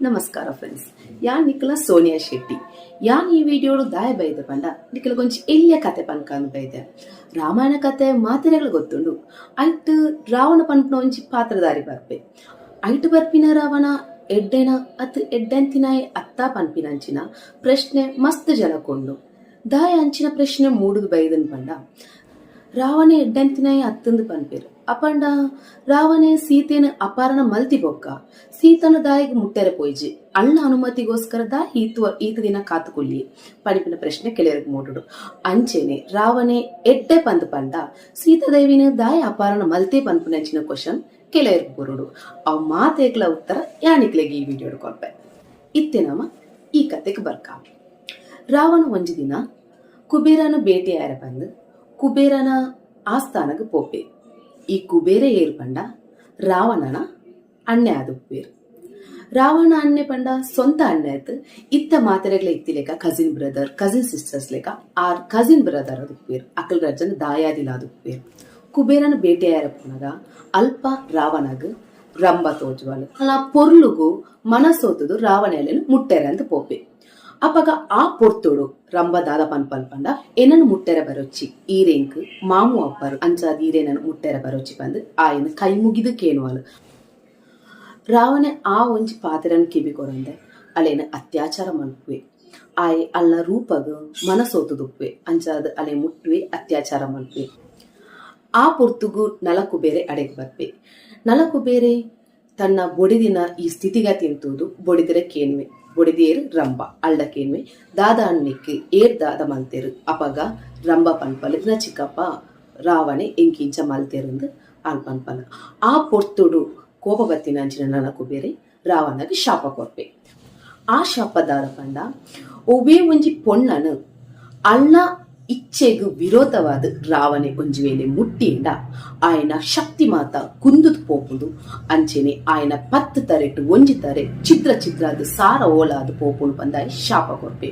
ನಮಸ್ಕಾರ ಫ್ರೆಂಡ್ಸ್ ಯಾನ್ ನಿಖಲ ಸೋನಿಯಾ ಶೆಟ್ಟಿ ಯಾನ್ ಈ ವಿಡಿಯೋಡು ದಾಯ ಬೈದ ಪಂಡ ನಿಖಲ ಕೊಂಚ ಎಲ್ಲಿಯ ಕತೆ ಪನ್ಕ ಬೈದೆ ರಾಮಾಯಣ ಕತೆ ಮಾತಿರೆಗಳು ಗೊತ್ತುಂಡು ಐಟ್ ರಾವಣ ಪನ್ಪನ ಒಂಜಿ ಪಾತ್ರಧಾರಿ ಬರ್ಪೆ ಐಟ್ ಬರ್ಪಿನ ರಾವಣ ಎಡ್ಡೆನ ಅತ್ ಎಡ್ಡೆಂತಿನಾಯಿ ಅತ್ತ ಪನ್ಪಿನಂಚಿನ ಪ್ರಶ್ನೆ ಮಸ್ತ್ ಜನಕೊಂಡು ದಾಯ ಅಂಚಿನ ಪ್ರಶ್ನೆ ಮೂಡುದು ಬೈದನ್ ಪಂಡ ರಾವಣೆ ಎಡ್ಡೆಂತಿನಾಯಿ ಅತ್ತಂದು ಪನ್ಪೇರು ಅಪಂಡ ರಾವಣೆ ಸೀತೆನ ಅಪಾರಣ ಮಲ್ತಿ ಬೊಕ್ಕ ಸೀತನ ದಾಯಿಗೆ ಮುಟ್ಟೆರೆ ಪೋಯ್ಜಿ. ಅಣ್ಣ ಅನುಮತಿಗೋಸ್ಕರ ದಾ ಈತ ಈತ ದಿನ ಕಾತುಕೊಳ್ಳಿ. ಪಡಿಪಿನ ಪ್ರಶ್ನೆ ಕೆಳೆಯರಿಗೆ ಮೂಡುಡು. ಅಂಚೆನೆ, ರಾವಣೆ ಎಡ್ಡೆ ಪಂದ್ ಪಂಡ ಸೀತಾದೇವಿನ ದಾಯ ಮಲ್ತಿ ಮಲ್ತೆ ನೆಚ್ಚಿನ ಕ್ವಶನ್ ಕೆಳೆಯರಿಗೆ ಬರುಡು ಅವ್ ಮಾತೇಕ್ಲ ಉತ್ತರ ಯಾಣಿಕ್ಲೆಗೆ ಈ ವಿಡಿಯೋ ಕೊರ್ಪೆ ಇತ್ತೆ ಈ ಕತೆಗೆ ಬರ್ಕ. ರಾವಣ ಒಂಜಿ ದಿನ ಕುಬೇರನ ಬೇಟೆಯಾರ ಬಂದು, ಕುಬೇರನ ಆಸ್ಥಾನಕ್ಕೆ ಪೋಪೆ. ಈ ಕುಬೇರ ಏರು ಪಂಡ? ರಾವಣನ ಅಣ್ಣೆ ಆದ ರಾವಣ ಅಣ್ಣೆ ಪಂಡ ಸ್ವಂತ ಅಣ್ಣೆ ಆಯ್ತು. ಇತ್ತ ಮಾತೆರೆಗ್ಲ ಇತ್ತಿಲೆಕ ಕಸಿನ್ ಬ್ರದರ್ ಕಸಿನ್ ಸಿಸ್ಟರ್ಸ್ ಲೆಕ್ಕ ಆರ್ ಕಸಿನ್ ಬ್ರದರ್ ಅದು ಉಪ್ಪೇರು ಅಕ್ಕಲ್ ರಜನ್ ದಾಯಾದಿಲ ಅದು ಉಪ್ಪೇರು ಕುಬೇರನ ಬೇಟೆಯಾರ ಪುನಗ ಅಲ್ಪ ರಾವಣಗ್ ರಂಬ ತೋಜುವಲು. ಅಲ್ಲ ಪೊರ್ಲುಗು ಮನಸೋತದು ರಾವಣೆಲೆನು ಮುಟ್ಟೆರೆ ಅಂತ ಪೋಪೆ. ಅಪಗ ಆ ಪೊರ್ತೋಡು ರಂಬ ದಾದ ಪನ್ಪಲ್ ಪಂಡ ಏನನ್ನು ಮುಟ್ಟೆರ ಬರೊಚ್ಚಿ. ಈರೇಂಕ್ ಮಾಮು ಅಪ್ಪರು ಅಂಚಾದ ಈರೇನನ್ನು ಮುಟ್ಟೆರ ಬರೊಚ್ಚಿ ಬಂದು ಆಯನ ಕೈ ಮುಗಿದು ಕೇನುವಲು ರಾವಣೆ ಆ ಒಂಜಿ ಪಾತ್ರನ ಕಿವಿ ಕೊರಂದೆ ಅಲೇನ ಅತ್ಯಾಚಾರ ಮಲ್ಪುವೆ ಆಯ್ ಅಲ್ಲ ರೂಪಗ ಮನಸೋತುದುಪ್ಪೆ ಅಂಚಾದ ಅಲೆ ಮುಟ್ಟುವೆ, ಅತ್ಯಾಚಾರ ಮಲ್ಪುವೆ ಆ ಪೊರ್ತುಗು ನಲಕು ಬೇರೆ ಅಡೆಗೆ ಬರ್ಪೆ. ನಲಕು ಬೇರೆ ತನ್ನ ಬೊಡಿದಿನ ಈ ಸ್ಥಿತಿಗ ಎಂತುದು ಬೊಡಿದರೆ ಕೇನ್ವೆ ಬೊಡಿದೇರು ರಂಬ ಅಳ್ಳ ಕೇನ್ವೆ ದಾದ ಅಣ್ಣಿಕ್ ಏರ್ ದಾದ ಮಲ್ತೆರು ಅಪಗ ರಂಬ ಪನ್ಪಲ್ ಇದ್ನ ಚಿಕ್ಕಪ್ಪ ರಾವಣೆ ಎಂಕಿಂಚ ಮಲ್ತೆರುಂದು ಆಲ್ ಪನ್ಪಲ್ ಆ ಪೊರ್ತುಡು ಕೋಪ ಬತ್ತಿನ ಅಂಚಿನ ನಲಕು ಬೇರೆ ರಾವಣಗೆ ಶಾಪ ಕೊರ್ಪೆ ಆ ಶಾಪದಾರ ಪಂಡ ಒವೇ ಒಂಜಿ ಪೊಣ್ಣನು ಅಳ್ಳ ಇಚ್ಛೆಗೂ ವಿರೋಧವಾದ ರಾವಣೆ ಒಂಜಿ ವೇಳೆ ಮುಟ್ಟಿಯಿಂದ ಆಯನ ಶಕ್ತಿ ಮಾತ ಕುಂದುದು ಪೋಪುಂಡು. ಅಂಚೆನೆ ಆಯನ ಪತ್ತು ತರೆಟ್ಟು ಒಂಜಿ ತರೆ ಚಿತ್ರ ಚಿತ್ರದ ಸಾರ ಓಲಾದ ಪೋಪುಂಡು ಬಂದಾಯ ಶಾಪ ಕೊರ್ಪೆ.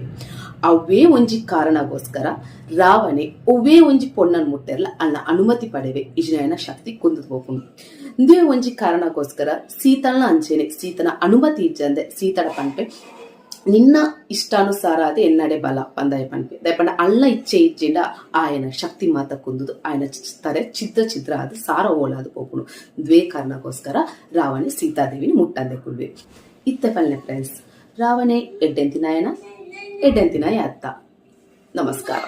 ಅವೇ ಒಂಜಿ ಕಾರಣಗೋಸ್ಕರ ರಾವಣೆ ಒವೇ ಒಂಜಿ ಪೊಣ್ಣನ್ ಮುಟ್ಟೆರ್ಲ ಅಲ್ಲ ಅನುಮತಿ ಪಡೆವೆ ಇಜನ ಶಕ್ತಿ ಕುಂದು ಪೋಪುಂಡು. ಇಂದೇ ಒಂಜಿ ಕಾರಣಗೋಸ್ಕರ ಸೀತನ ಅಂಚೆನೆ ಸೀತನ ಅನುಮತಿ ಇಜ್ಜಂದೆ ಸೀತಳ ಪಂಪೆ ನಿನ್ನ ಇಷ್ಟಾನುಸಾರ ಅದೇ ಎನ್ನಡೆ ಬಲ. ಪಂದಾಯ ಪನ್ಪೆ ದಯಪಂಡ ಅಲ್ಲ ಇಚ್ಛೆ ಇಜ್ಜಿಂಡ ಆಯನ ಶಕ್ತಿ ಮಾತ ಕುಂದುದು. ಆಯನ ತಾರೆ ಚಿತ್ರ ಚಿದ್ರ ಅದು ಸಾರ ಓಲಾದು ಪೋಪುಣು ದ್ವೇ ಕಾರಣಕ್ಕೋಸ್ಕರ ರಾವಣೆ ಸೀತಾದೇವಿನ ಮುಟ್ಟಂದೆ ಕುಳ್ವೆ ಇತ್ತೆ ಫಲನೆ ಫ್ರೆಂಡ್ಸ್ ರಾವಣೆ ಎಡ್ಡೆಂತಿನಾಯನ, ಎಡ್ಡೆಂತಿನಾಯ ಅತ್ತ. ನಮಸ್ಕಾರ.